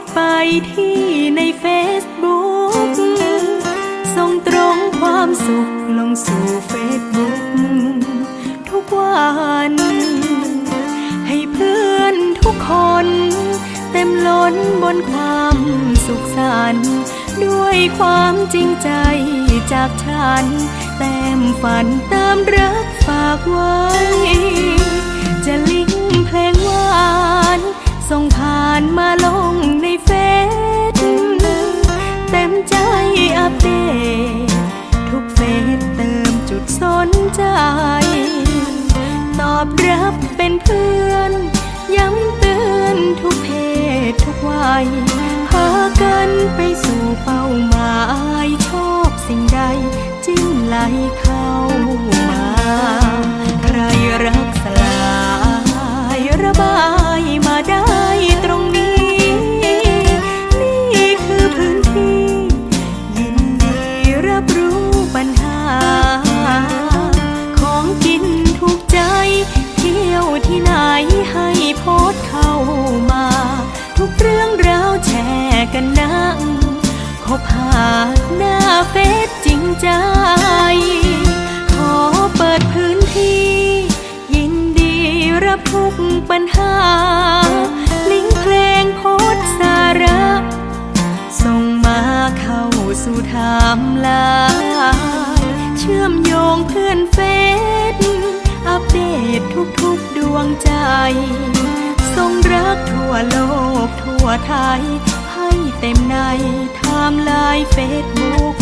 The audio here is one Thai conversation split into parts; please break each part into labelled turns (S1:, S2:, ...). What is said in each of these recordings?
S1: ดไปที่ในเฟซบุ๊กส่งตรงความสุขลงสู่เฟซบุ๊กทุกวัน ให้เพื่อนทุกคน เต็มล้นบนความสุขสันต์ด้วยความจริงใจจากฉัน แต้มฝันตามรักฝากไว้ อบรับเป็นเพื่อน ย้ำเตือนทุกเพศทุกวัยพากันไปสู่เป้า กเรื่องราวแชร์กันนังคบหาหน้าเฟซจริงใจ ขอเปิดพื้นที่ ยินดีรับทุกปัญหา ลิงก์เพลงโพสสาระ ส่งมาเข้าสู่ไทม์ไลน์เชื่อมโยงเพื่อนเฟซอัปเดตทุกๆดวงใจ ทรงรักทั่วโลกทั่วไทย ให้เต็มในไทม์ไลน์เฟซบุ๊ก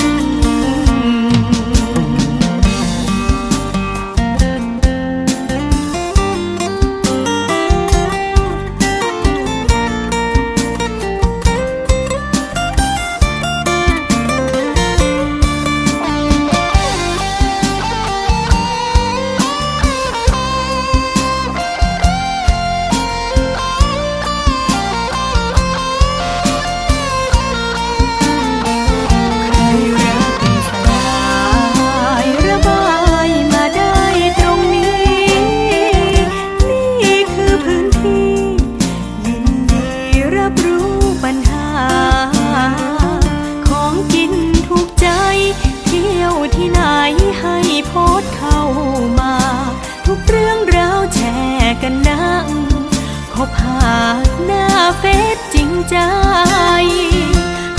S1: ใจ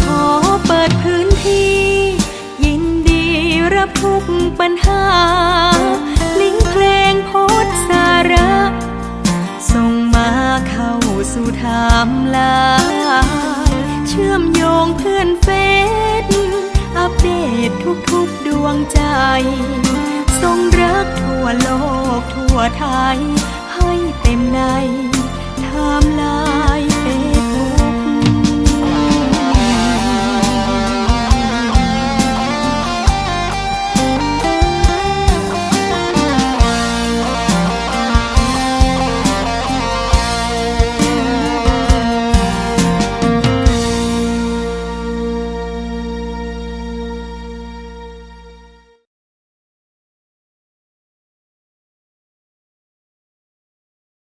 S1: ขอเปิดพื้นที่ ยินดีรับทุกปัญหา ลิงเพลงโพสสาระ ส่งมาเข้าสู่ไทม์ไลน์เชื่อมโยงเพื่อนเฟซอัปเดตทุกๆดวงใจส่งรักทั่วโลกทั่วไทย ให้เต็มในไทม์ไล